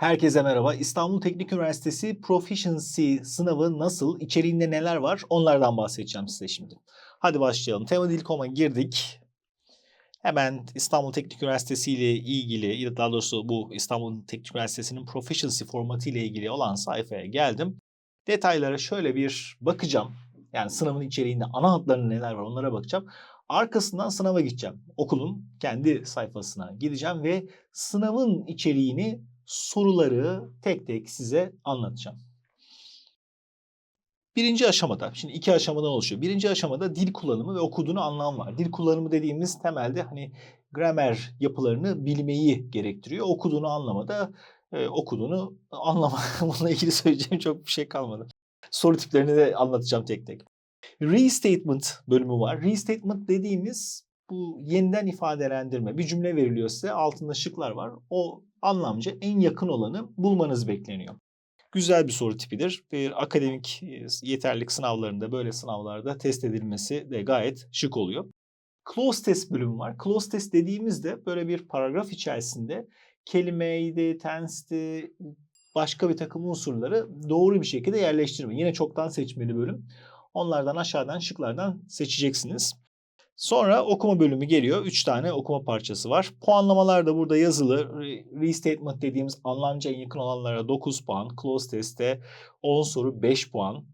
Herkese merhaba. İstanbul Teknik Üniversitesi Proficiency sınavı nasıl? İçeriğinde neler var? Onlardan bahsedeceğim size şimdi. Hadi başlayalım. Tema Dil.com'a girdik. Hemen İstanbul Teknik Üniversitesi ile ilgili, ya da daha doğrusu bu İstanbul Teknik Üniversitesi'nin Proficiency formatı ile ilgili olan sayfaya geldim. Detaylara şöyle bir bakacağım. Yani sınavın içeriğinde ana hatlarında neler var onlara bakacağım. Arkasından sınava gideceğim. Okulun kendi sayfasına gideceğim ve sınavın içeriğini soruları tek tek size anlatacağım. Birinci aşamada, şimdi iki aşamadan oluşuyor. Birinci aşamada dil kullanımı ve okuduğunu anlam var. Dil kullanımı dediğimiz temelde hani gramer yapılarını bilmeyi gerektiriyor. Okuduğunu anlamada e, okuduğunu anlama. Bununla ilgili söyleyeceğim çok bir şey kalmadı. Soru tiplerini de anlatacağım tek tek. Restatement bölümü var. Restatement dediğimiz bu yeniden ifadelendirme. Bir cümle veriliyor size, altında şıklar var. O anlamca en yakın olanı bulmanız bekleniyor. Güzel bir soru tipidir. Bir akademik yeterlilik sınavlarında, böyle sınavlarda test edilmesi de gayet şık oluyor. Close test bölümü var. Close test dediğimizde böyle bir paragraf içerisinde kelimeydi, tense'ti, başka bir takım unsurları doğru bir şekilde yerleştirme. Yine çoktan seçmeli bölüm. Onlardan aşağıdan şıklardan seçeceksiniz. Sonra okuma bölümü geliyor. 3 tane okuma parçası var. Puanlamalar da burada yazılı. Restatement dediğimiz anlamca yakın olanlara 9 puan. Close test'te 10 soru 5 puan.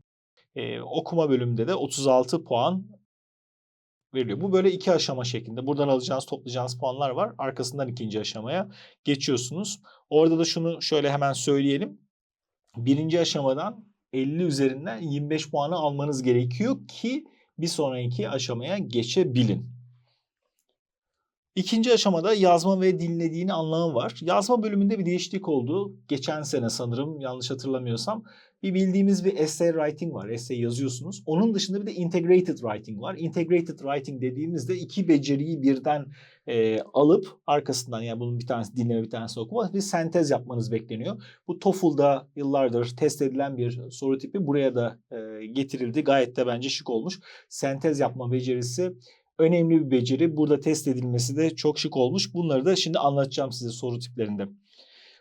Ee, okuma bölümünde de 36 puan veriliyor. Bu böyle iki aşama şeklinde. Buradan alacağınız, toplayacağınız puanlar var. Arkasından ikinci aşamaya geçiyorsunuz. Orada da şunu şöyle hemen söyleyelim. Birinci aşamadan 50 üzerinden 25 puanı almanız gerekiyor ki bir sonraki aşamaya geçebilin. İkinci aşamada yazma ve dinlediğini anlamı var. Yazma bölümünde bir değişiklik oldu. Geçen sene sanırım yanlış hatırlamıyorsam bir bildiğimiz bir essay writing var. Essay yazıyorsunuz. Onun dışında bir de integrated writing var. Integrated writing dediğimizde iki beceriyi birden e, alıp arkasından yani bunun bir tanesi dinleme bir tanesi okuma bir sentez yapmanız bekleniyor. Bu TOEFL'da yıllardır test edilen bir soru tipi buraya da e, getirildi. Gayet de bence şık olmuş. Sentez yapma becerisi önemli bir beceri. Burada test edilmesi de çok şık olmuş. Bunları da şimdi anlatacağım size soru tiplerinde.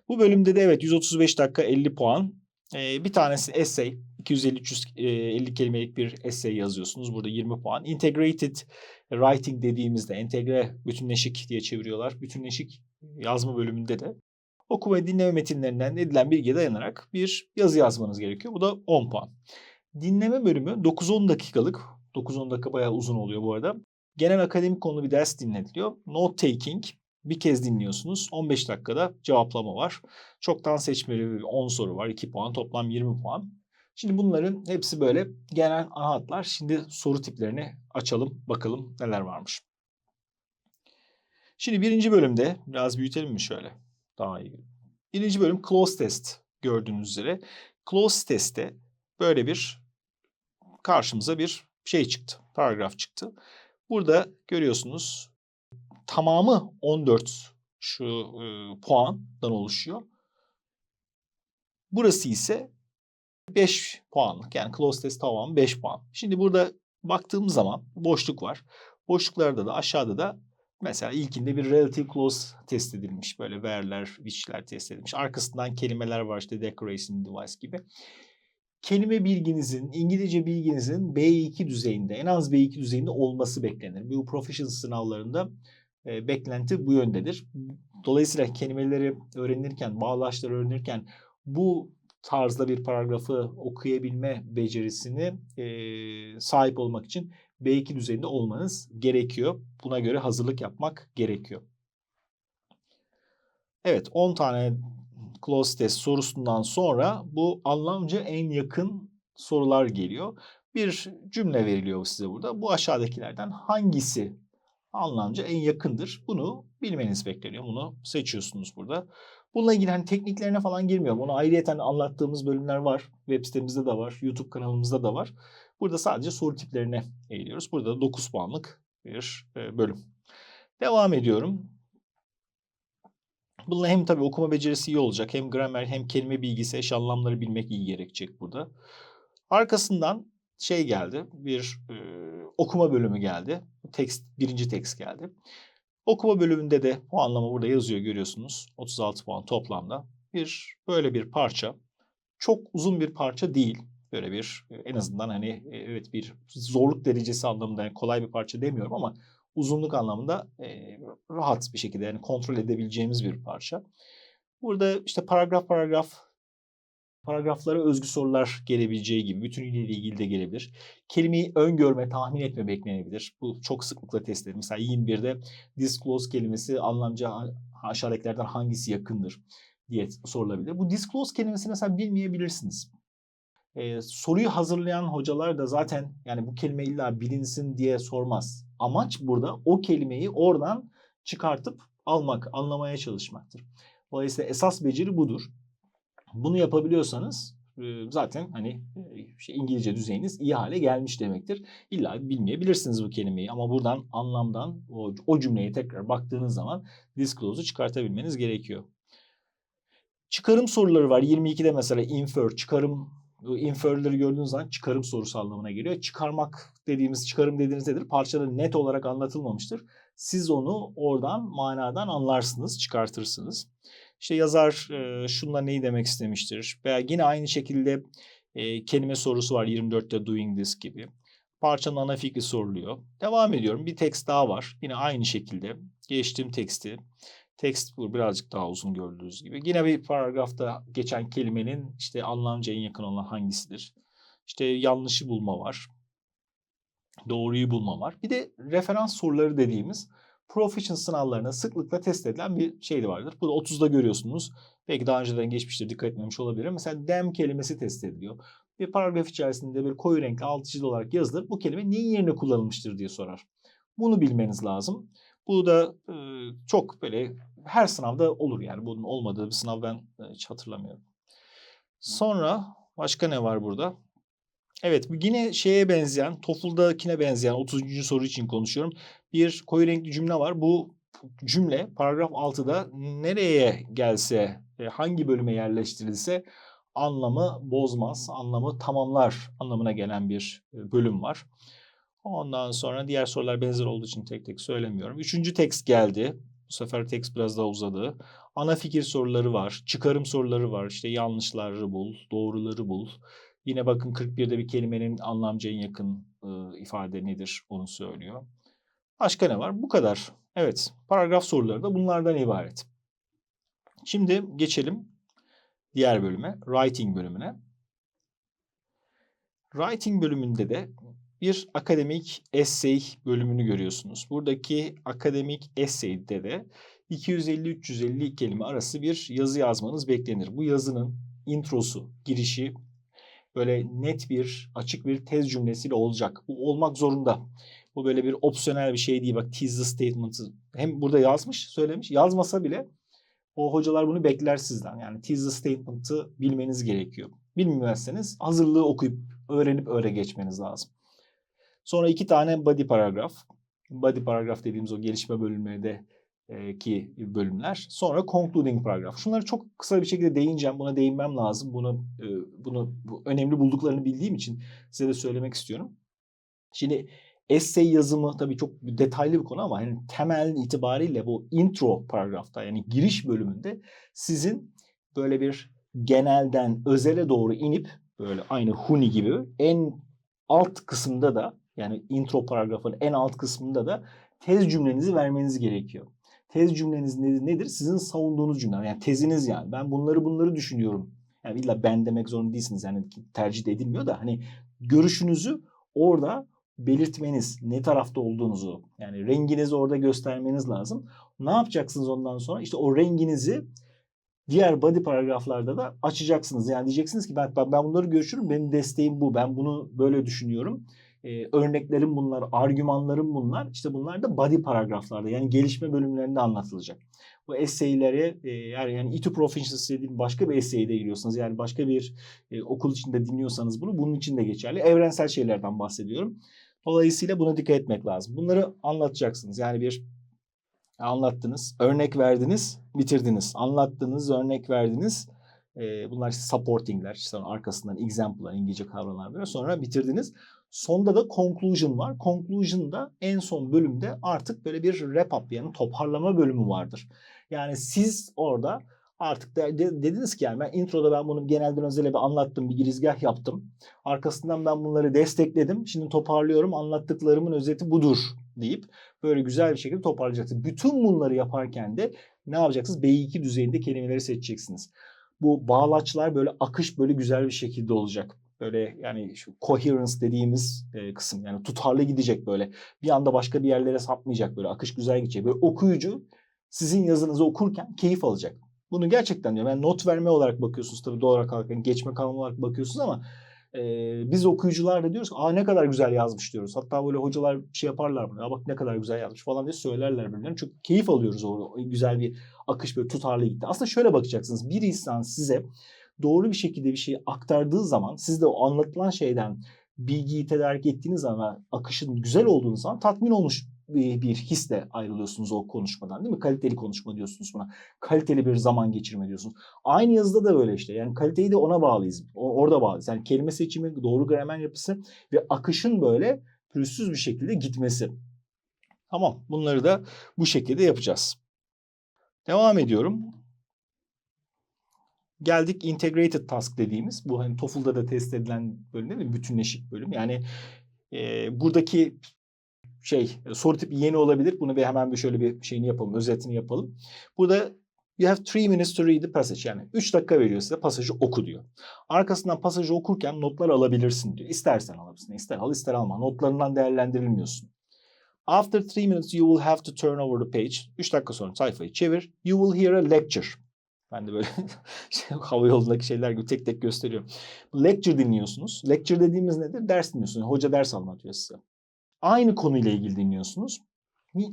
Bu bölümde de evet 135 dakika 50 puan. Ee, bir tanesi essay. 250-350 kelimelik bir essay yazıyorsunuz. Burada 20 puan. Integrated writing dediğimizde entegre bütünleşik diye çeviriyorlar. Bütünleşik yazma bölümünde de okuma ve dinleme metinlerinden edilen bilgiye dayanarak bir yazı yazmanız gerekiyor. Bu da 10 puan. Dinleme bölümü 9-10 dakikalık. 9-10 dakika bayağı uzun oluyor bu arada. Genel akademik konulu bir ders dinletiliyor. Note taking bir kez dinliyorsunuz. 15 dakikada cevaplama var. Çoktan seçmeli 10 soru var. 2 puan toplam 20 puan. Şimdi bunların hepsi böyle genel ana hatlar. Şimdi soru tiplerini açalım bakalım neler varmış. Şimdi birinci bölümde biraz büyütelim mi şöyle? Daha iyi. Birinci bölüm close test gördüğünüz üzere. Close test'te böyle bir karşımıza bir şey çıktı. Paragraf çıktı. Burada görüyorsunuz tamamı 14 şu e, puandan oluşuyor. Burası ise 5 puanlık yani close test tamamı 5 puan. Şimdi burada baktığımız zaman boşluk var. Boşluklarda da aşağıda da mesela ilkinde bir relative close test edilmiş. Böyle where'ler, which'ler test edilmiş. Arkasından kelimeler var işte decoration device gibi kelime bilginizin, İngilizce bilginizin B2 düzeyinde, en az B2 düzeyinde olması beklenir. Bu proficiency sınavlarında e, beklenti bu yöndedir. Dolayısıyla kelimeleri öğrenirken, bağlaçları öğrenirken bu tarzda bir paragrafı okuyabilme becerisini e, sahip olmak için B2 düzeyinde olmanız gerekiyor. Buna göre hazırlık yapmak gerekiyor. Evet 10 tane close test sorusundan sonra bu anlamca en yakın sorular geliyor. Bir cümle veriliyor size burada. Bu aşağıdakilerden hangisi anlamca en yakındır? Bunu bilmeniz bekleniyor. Bunu seçiyorsunuz burada. Bununla ilgili hani tekniklerine falan girmiyorum. Onu ayrıyeten anlattığımız bölümler var. Web sitemizde de var. YouTube kanalımızda da var. Burada sadece soru tiplerine eğiliyoruz. Burada da 9 puanlık bir e, bölüm. Devam ediyorum. Bununla hem tabii okuma becerisi iyi olacak. Hem gramer hem kelime bilgisi, eş anlamları bilmek iyi gerekecek burada. Arkasından şey geldi. Bir e, okuma bölümü geldi. Tekst, birinci tekst geldi. Okuma bölümünde de puanlama burada yazıyor görüyorsunuz. 36 puan toplamda. bir böyle bir parça. Çok uzun bir parça değil. Böyle bir en azından hani evet bir zorluk derecesi anlamında yani kolay bir parça demiyorum ama uzunluk anlamında e, rahat bir şekilde yani kontrol edebileceğimiz bir parça. Burada işte paragraf paragraf paragraflara özgü sorular gelebileceği gibi bütünüyle ilgili de gelebilir. Kelimeyi öngörme, tahmin etme beklenebilir. Bu çok sıklıkla test edilir. Mesela 21'de disclose kelimesi anlamca aşağıdakilerden hangisi yakındır diye sorulabilir. Bu disclose kelimesini mesela bilmeyebilirsiniz. Ee, soruyu hazırlayan hocalar da zaten yani bu kelime illa bilinsin diye sormaz. Amaç burada o kelimeyi oradan çıkartıp almak, anlamaya çalışmaktır. Dolayısıyla esas beceri budur. Bunu yapabiliyorsanız zaten hani şey İngilizce düzeyiniz iyi hale gelmiş demektir. İlla bilmeyebilirsiniz bu kelimeyi ama buradan anlamdan o, o cümleye tekrar baktığınız zaman disclose'u çıkartabilmeniz gerekiyor. Çıkarım soruları var. 22'de mesela infer, çıkarım infer'leri gördüğünüz zaman çıkarım sorusu anlamına geliyor. Çıkarmak dediğimiz, çıkarım dediğiniz nedir? Parçada net olarak anlatılmamıştır. Siz onu oradan, manadan anlarsınız, çıkartırsınız. İşte yazar e, şunla neyi demek istemiştir? Veya yine aynı şekilde e, kelime sorusu var 24'te doing this gibi. Parçanın ana fikri soruluyor. Devam ediyorum. Bir tekst daha var. Yine aynı şekilde geçtim teksti. Tekst bu birazcık daha uzun gördüğünüz gibi. Yine bir paragrafta geçen kelimenin işte anlamca en yakın olan hangisidir? İşte yanlışı bulma var. Doğruyu bulma var. Bir de referans soruları dediğimiz Proficient sınavlarına sıklıkla test edilen bir şey de vardır. Bu da 30'da görüyorsunuz. Belki daha önceden geçmiştir dikkat etmemiş olabilir. Mesela dem kelimesi test ediliyor. Bir paragraf içerisinde bir koyu renkli alt çizili olarak yazılır. Bu kelime neyin yerine kullanılmıştır diye sorar. Bunu bilmeniz lazım. Bu da e, çok böyle her sınavda olur yani. Bunun olmadığı bir sınav ben hiç hatırlamıyorum. Sonra başka ne var burada? Evet yine şeye benzeyen, TOEFL'dakine benzeyen 30. soru için konuşuyorum. Bir koyu renkli cümle var. Bu cümle paragraf 6'da nereye gelse, e, hangi bölüme yerleştirilse anlamı bozmaz, anlamı tamamlar anlamına gelen bir e, bölüm var. Ondan sonra diğer sorular benzer olduğu için tek tek söylemiyorum. Üçüncü tekst geldi. Bu sefer tekst biraz daha uzadı. Ana fikir soruları var, çıkarım soruları var. İşte yanlışları bul, doğruları bul. Yine bakın 41'de bir kelimenin anlamca en yakın e, ifade nedir onu söylüyor. Başka ne var? Bu kadar. Evet, paragraf soruları da bunlardan ibaret. Şimdi geçelim diğer bölüme, writing bölümüne. Writing bölümünde de bir akademik essay bölümünü görüyorsunuz. Buradaki akademik essay'de de 250-350 kelime arası bir yazı yazmanız beklenir. Bu yazının introsu, girişi böyle net bir, açık bir tez cümlesiyle olacak. Bu olmak zorunda. Bu böyle bir opsiyonel bir şey değil. Bak teaser statement'ı hem burada yazmış, söylemiş. Yazmasa bile o hocalar bunu bekler sizden. Yani teaser statement'ı bilmeniz gerekiyor. Bilmezseniz hazırlığı okuyup öğrenip öyle geçmeniz lazım. Sonra iki tane body paragraf. Body paragraf dediğimiz o gelişme bölümleri ki bölümler. Sonra concluding paragraf. Şunları çok kısa bir şekilde değineceğim. Buna değinmem lazım. Bunu bunu bu önemli bulduklarını bildiğim için size de söylemek istiyorum. Şimdi essay yazımı tabii çok detaylı bir konu ama yani temel itibariyle bu intro paragrafta yani giriş bölümünde sizin böyle bir genelden özele doğru inip böyle aynı huni gibi en alt kısımda da yani intro paragrafın en alt kısmında da tez cümlenizi vermeniz gerekiyor. Tez cümleniz nedir? Sizin savunduğunuz cümle. Yani teziniz yani. Ben bunları bunları düşünüyorum. Yani illa ben demek zorunda değilsiniz. Yani tercih edilmiyor da hani görüşünüzü orada belirtmeniz, ne tarafta olduğunuzu, yani renginizi orada göstermeniz lazım. Ne yapacaksınız ondan sonra? İşte o renginizi diğer body paragraflarda da açacaksınız. Yani diyeceksiniz ki ben, ben bunları görüşürüm, benim desteğim bu, ben bunu böyle düşünüyorum e, örneklerim bunlar, argümanlarım bunlar. İşte bunlar da body paragraflarda yani gelişme bölümlerinde anlatılacak. Bu essay'leri e, yani, yani İTÜ Proficiency dediğim başka bir essay'de giriyorsanız yani başka bir e, okul içinde dinliyorsanız bunu bunun için de geçerli. Evrensel şeylerden bahsediyorum. Dolayısıyla buna dikkat etmek lazım. Bunları anlatacaksınız. Yani bir anlattınız, örnek verdiniz, bitirdiniz. Anlattınız, örnek verdiniz. E, bunlar işte supporting'ler, işte arkasından example'lar, İngilizce kavramlar böyle. Sonra bitirdiniz. Sonda da conclusion var. Conclusion da en son bölümde artık böyle bir wrap up yani toparlama bölümü vardır. Yani siz orada Artık de, de- dediniz ki yani ben introda ben bunu genelden özele bir anlattım, bir girizgah yaptım. Arkasından ben bunları destekledim. Şimdi toparlıyorum. Anlattıklarımın özeti budur deyip böyle güzel bir şekilde toparlayacaksınız. Bütün bunları yaparken de ne yapacaksınız? B2 düzeyinde kelimeleri seçeceksiniz. Bu bağlaçlar böyle akış böyle güzel bir şekilde olacak. Böyle yani şu coherence dediğimiz e, kısım yani tutarlı gidecek böyle. Bir anda başka bir yerlere sapmayacak böyle akış güzel gidecek. Böyle okuyucu sizin yazınızı okurken keyif alacak. Bunu gerçekten diyorum. Yani not verme olarak bakıyorsunuz tabii doğal olarak yani geçme kalma olarak bakıyorsunuz ama e, biz okuyucular da diyoruz ki aa ne kadar güzel yazmış diyoruz. Hatta böyle hocalar şey yaparlar bunu. Ya bak ne kadar güzel yazmış falan diye söylerler birbirlerine. Çok keyif alıyoruz o güzel bir akış böyle tutarlı gitti. Aslında şöyle bakacaksınız. Bir insan size doğru bir şekilde bir şeyi aktardığı zaman siz de o anlatılan şeyden bilgiyi tedarik ettiğiniz zaman akışın güzel olduğunuz zaman tatmin olmuş bir, hisle ayrılıyorsunuz o konuşmadan değil mi? Kaliteli konuşma diyorsunuz buna. Kaliteli bir zaman geçirme diyorsunuz. Aynı yazıda da böyle işte. Yani kaliteyi de ona bağlıyız. Orada bağlıyız. Yani kelime seçimi, doğru gramer yapısı ve akışın böyle pürüzsüz bir şekilde gitmesi. Tamam. Bunları da bu şekilde yapacağız. Devam ediyorum. Geldik integrated task dediğimiz bu hani TOEFL'da da test edilen bölüm değil mi? Bütünleşik bölüm. Yani e, buradaki şey soru tipi yeni olabilir. Bunu bir hemen bir şöyle bir şeyini yapalım, özetini yapalım. Burada you have three minutes to read the passage. Yani 3 dakika veriyor size pasajı oku diyor. Arkasından pasajı okurken notlar alabilirsin diyor. İstersen alabilirsin. İster al ister alma. Notlarından değerlendirilmiyorsun. After three minutes you will have to turn over the page. 3 dakika sonra sayfayı çevir. You will hear a lecture. Ben de böyle şey, hava yolundaki şeyler gibi tek tek gösteriyorum. Lecture dinliyorsunuz. Lecture dediğimiz nedir? Ders dinliyorsunuz. Hoca ders anlatıyor size. Aynı konuyla ilgili dinliyorsunuz.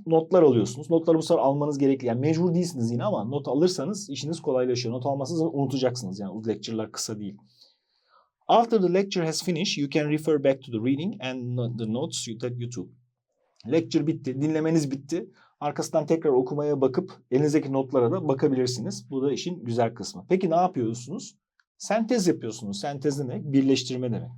Notlar alıyorsunuz. Notları bu sefer almanız gerekli. Yani mecbur değilsiniz yine ama not alırsanız işiniz kolaylaşıyor. Not almazsanız unutacaksınız. Yani o lecture'lar kısa değil. After the lecture has finished, you can refer back to the reading and the notes that you took. Lecture bitti, dinlemeniz bitti. Arkasından tekrar okumaya bakıp elinizdeki notlara da bakabilirsiniz. Bu da işin güzel kısmı. Peki ne yapıyorsunuz? Sentez yapıyorsunuz. Sentez ne? Birleştirme demek.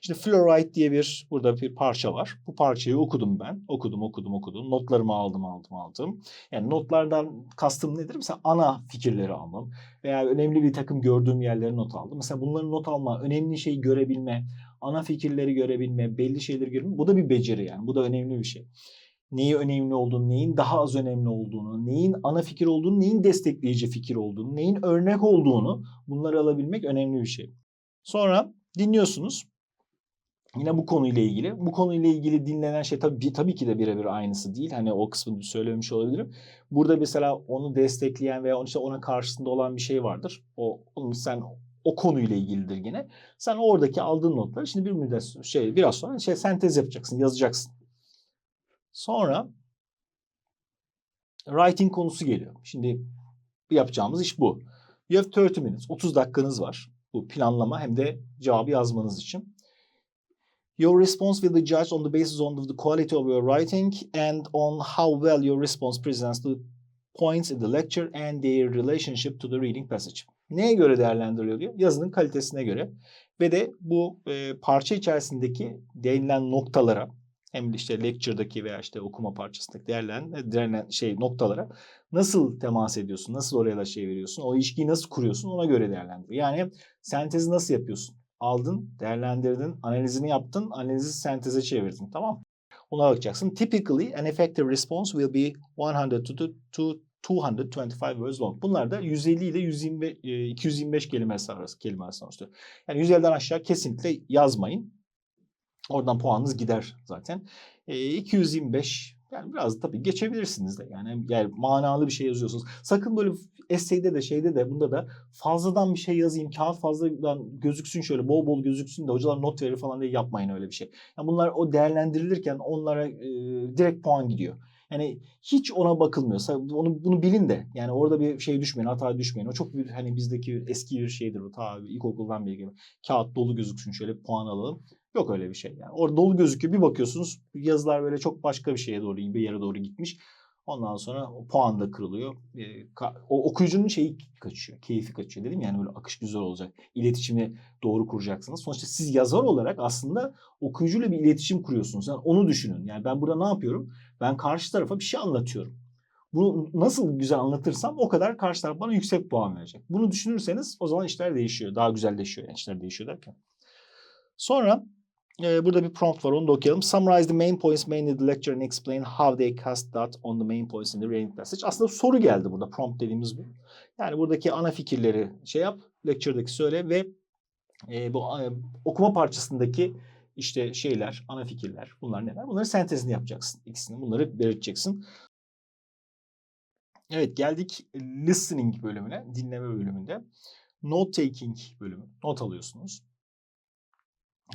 Şimdi fluoride diye bir burada bir parça var. Bu parçayı okudum ben. Okudum, okudum, okudum. Notlarımı aldım, aldım, aldım. Yani notlardan kastım nedir? Mesela ana fikirleri almam. Veya önemli bir takım gördüğüm yerleri not aldım. Mesela bunların not alma, önemli şeyi görebilme, ana fikirleri görebilme, belli şeyleri görebilme. Bu da bir beceri yani. Bu da önemli bir şey neyi önemli olduğunu, neyin daha az önemli olduğunu, neyin ana fikir olduğunu, neyin destekleyici fikir olduğunu, neyin örnek olduğunu bunları alabilmek önemli bir şey. Sonra dinliyorsunuz. Yine bu konuyla ilgili. Bu konuyla ilgili dinlenen şey tabii, tabii ki de birebir aynısı değil. Hani o kısmını söylemiş olabilirim. Burada mesela onu destekleyen veya işte ona karşısında olan bir şey vardır. O sen o konuyla ilgilidir yine. Sen oradaki aldığın notları şimdi bir müddet şey biraz sonra şey sentez yapacaksın, yazacaksın. Sonra writing konusu geliyor. Şimdi yapacağımız iş bu. You have 30 minutes. 30 dakikanız var. Bu planlama hem de cevabı yazmanız için. Your response will be judged on the basis on the quality of your writing and on how well your response presents the points in the lecture and their relationship to the reading passage. Neye göre değerlendiriliyor diyor? Yazının kalitesine göre. Ve de bu e, parça içerisindeki değinilen noktalara hem işte lecture'daki veya işte okuma parçasındaki değerlen, değerlen şey noktalara nasıl temas ediyorsun? Nasıl oraya da şey veriyorsun? O ilişkiyi nasıl kuruyorsun? Ona göre değerlendir. Yani sentezi nasıl yapıyorsun? Aldın, değerlendirdin, analizini yaptın, analizi senteze çevirdin. Tamam Ona bakacaksın. Typically an effective response will be 100 to, to 225 words long. Bunlar da 150 ile 125, 225 kelime arası kelime arasında oluşturuyor. Yani 150'den aşağı kesinlikle yazmayın. Oradan puanınız gider zaten. E, 225 yani biraz tabii geçebilirsiniz de yani, yani manalı bir şey yazıyorsunuz. Sakın böyle essay'de de şeyde de bunda da fazladan bir şey yazayım kağıt fazladan gözüksün şöyle bol bol gözüksün de hocalar not verir falan diye yapmayın öyle bir şey. Yani bunlar o değerlendirilirken onlara e, direkt puan gidiyor. Yani hiç ona bakılmıyorsa onu bunu bilin de yani orada bir şey düşmeyin, hata düşmeyin. O çok bir hani bizdeki eski bir şeydir o ta ilkokuldan beri gibi. Kağıt dolu gözüksün şöyle puan alalım. Yok öyle bir şey yani. Orada dolu gözüküyor. Bir bakıyorsunuz yazılar böyle çok başka bir şeye doğru, bir yere doğru gitmiş. Ondan sonra o puan da kırılıyor. O okuyucunun şeyi kaçıyor, keyfi kaçıyor. Dedim yani böyle akış güzel olacak. İletişimi doğru kuracaksınız. Sonuçta siz yazar olarak aslında okuyucuyla bir iletişim kuruyorsunuz. Yani onu düşünün. Yani ben burada ne yapıyorum? Ben karşı tarafa bir şey anlatıyorum. Bunu nasıl güzel anlatırsam o kadar karşı taraf bana yüksek puan verecek. Bunu düşünürseniz o zaman işler değişiyor. Daha güzelleşiyor yani işler değişiyor derken. Sonra e, burada bir prompt var onu da okuyalım. Summarize the main points made in the lecture and explain how they cast dot on the main points in the reading passage. Aslında soru geldi burada. Prompt dediğimiz bu. Yani buradaki ana fikirleri şey yap, lecture'daki söyle ve e, bu e, okuma parçasındaki işte şeyler, ana fikirler, bunlar neler? Bunların sentezini yapacaksın. İkisini bunları belirteceksin. Evet geldik listening bölümüne, dinleme bölümünde. Note taking bölümü. Not alıyorsunuz.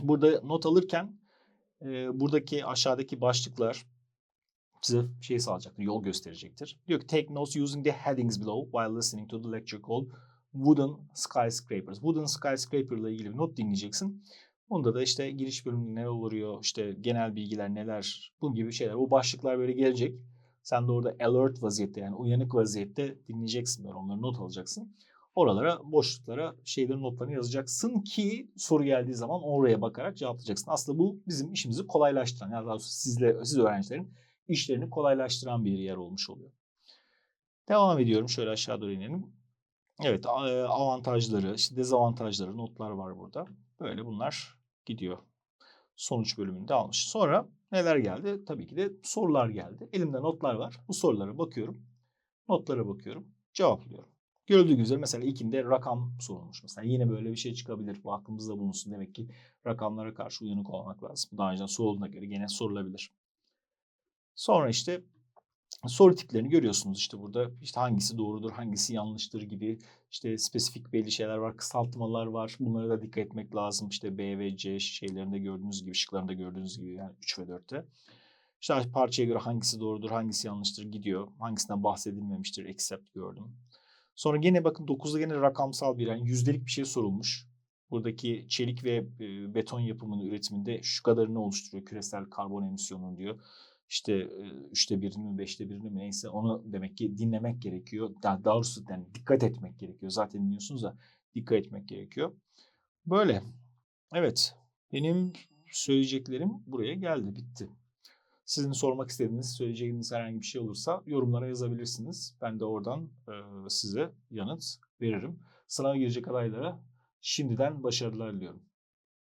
Burada not alırken e, buradaki aşağıdaki başlıklar size şey sağlayacaktır, yol gösterecektir. Diyor ki take notes using the headings below while listening to the lecture called Wooden Skyscrapers. Wooden Skyscraper ile ilgili bir not dinleyeceksin. Bunda da işte giriş bölümünde ne oluyor, işte genel bilgiler neler, bu gibi şeyler. Bu başlıklar böyle gelecek. Sen de orada alert vaziyette yani uyanık vaziyette dinleyeceksin böyle onları not alacaksın. Oralara, boşluklara şeylerin notlarını yazacaksın ki soru geldiği zaman oraya bakarak cevaplayacaksın. Aslında bu bizim işimizi kolaylaştıran, yani daha sizle, siz öğrencilerin işlerini kolaylaştıran bir yer olmuş oluyor. Devam ediyorum. Şöyle aşağı doğru inelim. Evet a- avantajları, işte dezavantajları, notlar var burada. Böyle bunlar gidiyor. Sonuç bölümünde almış. Sonra neler geldi? Tabii ki de sorular geldi. Elimde notlar var. Bu sorulara bakıyorum. Notlara bakıyorum. Cevaplıyorum. Gördüğünüz üzere mesela ilkinde rakam sorulmuş. Mesela yine böyle bir şey çıkabilir. Bu aklımızda bulunsun. Demek ki rakamlara karşı uyanık olmak lazım. Bu daha önceden sorulduğuna göre gene sorulabilir. Sonra işte soru tiplerini görüyorsunuz işte burada işte hangisi doğrudur, hangisi yanlıştır gibi işte spesifik belli şeyler var, kısaltmalar var. Bunlara da dikkat etmek lazım. İşte B ve C şeylerinde gördüğünüz gibi, şıklarında gördüğünüz gibi yani 3 ve 4'te. İşte parçaya göre hangisi doğrudur, hangisi yanlıştır gidiyor. Hangisinden bahsedilmemiştir, except gördüm. Sonra gene bakın 9'da gene rakamsal bir yani yüzdelik bir şey sorulmuş. Buradaki çelik ve e, beton yapımının üretiminde şu kadarını oluşturuyor küresel karbon emisyonu diyor işte e, üçte birini mi beşte birini mi neyse onu demek ki dinlemek gerekiyor. Daha doğrusu yani dikkat etmek gerekiyor. Zaten dinliyorsunuz da dikkat etmek gerekiyor. Böyle. Evet. Benim söyleyeceklerim buraya geldi. Bitti. Sizin sormak istediğiniz, söyleyeceğiniz herhangi bir şey olursa yorumlara yazabilirsiniz. Ben de oradan e, size yanıt veririm. Sınava girecek adaylara şimdiden başarılar diliyorum.